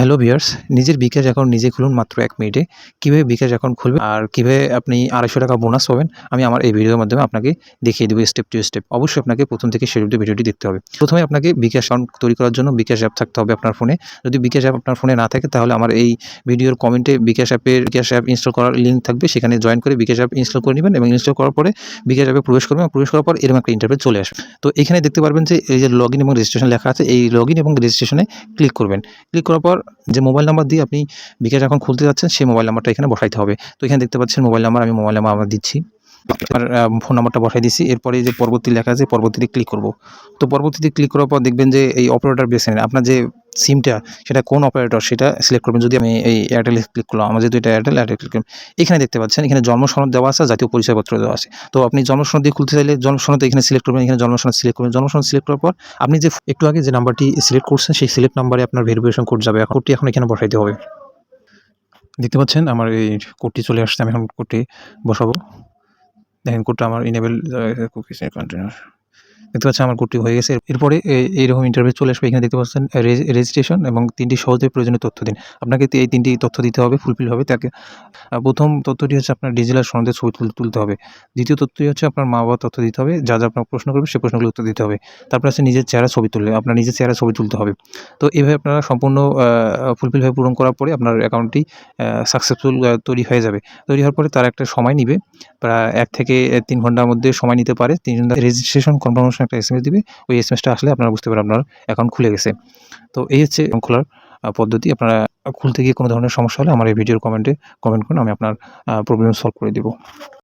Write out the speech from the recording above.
Hello viewers, নিজের বিকাশ account নিজে খুলুন মাত্র এক মিনিটে। কীভাবে বিকাশ অ্যাকাউন্ট খুলবেন আর কীভাবে আপনি আড়াইশো টাকা বোনাস পাবেন, আমি আমার এই ভিডিওর মাধ্যমে আপনাকে দেখিয়ে দেবো স্টেপ টু স্টেপ অবশ্যই আপনাকে প্রথম থেকে শেষ ভিডিওটি দেখতে হবে। প্রথমে আপনাকে বিকাশ অ্যাকাউন্ট তৈরি করার জন্য বিকাশ অ্যাপ থাকতে হবে আপনার ফোনে যদি বিকাশ অ্যাপ আপনার ফোনে না থাকে, তাহলে আমার এই ভিডিওর কমেন্টে বিকাশ অ্যাপের বিকাশ অ্যাপ ইনস্টল করার লিঙ্ক থাকবে। সেখানে জয়েন করে বিকাশ অ্যাপ ইনস্টল করে নেবেন এবং ইনস্টল করার পরে বিকাশ অ্যাপে প্রবেশ করবেন। প্রবেশ করার পর এরকম একটা ইন্টারভিউ চলে আসবে। তো এখানে দেখতে পারবেন যে এই যে লগ এবং রেজিস্ট্রেশন লেখা আছে, এই লগ এবং রেজিস্ট্রেশনে ক্লিক করবেন। ক্লিক করার পর যে মোবাইল নাম্বার দিয়ে আপনি বিকাশ এখন খুলতে যাচ্ছেন, সেই মোবাইল নাম্বারটা এখানে বসাইতে হবে। তো এখানে দেখতে পাচ্ছেন মোবাইল নাম্বার আমি মোবাইল নাম্বার আমার দিচ্ছি। আর ফোন নাম্বারটা বসাই দিচ্ছি এরপরে যে পরবর্তী লেখা আছে, পরবর্তীতে ক্লিক করব। তো পরবর্তীতে ক্লিক করার পর দেখবেন যে এই অপারেটর বেছে নেন। আপনার যে সিমটা সেটা কোন অপারেটর সেটা সিলেক্ট করবেন। যদি আমি এই এয়ারটেলে ক্লিক করলাম, আমার যেহেতু এটা এয়ারটেল এয়ারটেল ক্লিক এখানে দেখতে পাচ্ছেন, এখানে জন্ম সনদ দেওয়া আছে জাতীয় পরিচয়পত্র দেওয়া আছে। তো আপনি জন্ম সনদ দিয়ে খুলতে চাইলে জন্ম সনদ এখানে সিলেক্ট করবেন, এখানে জন্ম সনদ সিলেক্ট করবেন। জন্ম সনদ সিলেক্ট করার পর আপনি যে একটু আগে যে নাম্বারটি সিলেক্ট করছেন, সেই সিলেক্ট নাম্বারে আপনার ভেরিফিকেশন কোড যাবে। কোডটি এখন এখানে বসাইতে হবে। দেখতে পাচ্ছেন, আমার এই কোডটি চলে আসছে, আমি এখন কোডটি বসাবো। দেখেন কোডটা আমার ইনেবল কুকিজ কন্টেনার দেখতে পাচ্ছেন আমার কোডটি হয়ে গেছে। এরপরে এইরকম ইন্টারভিউ চলে আসবে। এখানে দেখতে পাচ্ছেন রেজিস্ট্রেশন এবং তিনটি সহজে প্রয়োজনীয় তথ্য দিন। আপনাকে এই তিনটি তথ্য দিতে হবে ফুলফিল হবে। তাকে প্রথম তথ্যটি হচ্ছে আপনার ডিজিটাল সনদের ছবি তুল- তুলতে হবে। দ্বিতীয় তথ্যটি হচ্ছে আপনার মা বাবার তথ্য দিতে হবে। যা যা আপনার প্রশ্ন করবে সেই প্রশ্নগুলো উত্তর দিতে হবে। তারপর আছে নিজের চেহারা ছবি তুললে, আপনার নিজের চেহারা ছবি তুলতে হবে। তো এইভাবে আপনারা সম্পূর্ণ ফুলফিলভাবে পূরণ করার পরে আপনার অ্যাকাউন্টটি সাকসেসফুল তৈরি হয়ে যাবে। তৈরি হওয়ার পরে তার একটা সময় নিবে। প্রায় এক থেকে তিন ঘণ্টার মধ্যে সময় নিতে পারে। তিন ঘণ্টা রেজিস্ট্রেশন কনফার্মেশন একটা এসএমএস এম এস দিবে, ওই এস এম এসটা আসলে আপনারা বুঝতে পারবেন আপনার অ্যাকাউন্ট খুলে গেছে। তো এই হচ্ছে খোলার পদ্ধতি। আপনারা খুলতে গিয়ে কোনো ধরনের সমস্যা হলে আমার এই ভিডিওর কমেন্টে কমেন্ট করুন, আমি আপনার প্রবলেম সলভ করে দেবো।